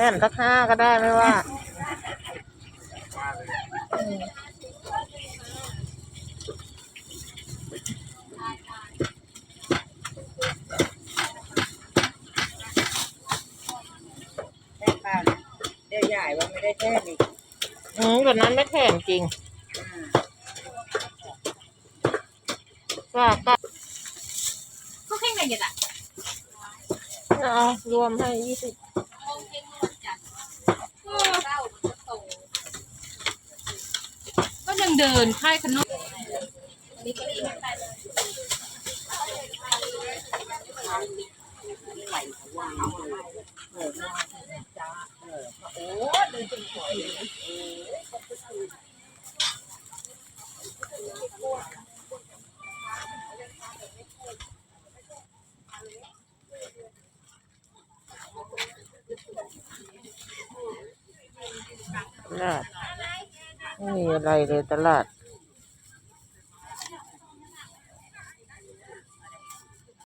แผ่นสักห้าก็ได้ไม่ว่าอืมแท่ป้านะเดี๋ยวใหญ่ว่าไม่ได้แท่อีกอืมแบบนั้นไม่แผ่นจริงอ่าก็ก็ก็แค่ไงเนี่ยแหละเอารวมให้ยี่สิบ ก็ยัง เดินค่ายขนมตลาด ไม่มีอะไรเลยตลาด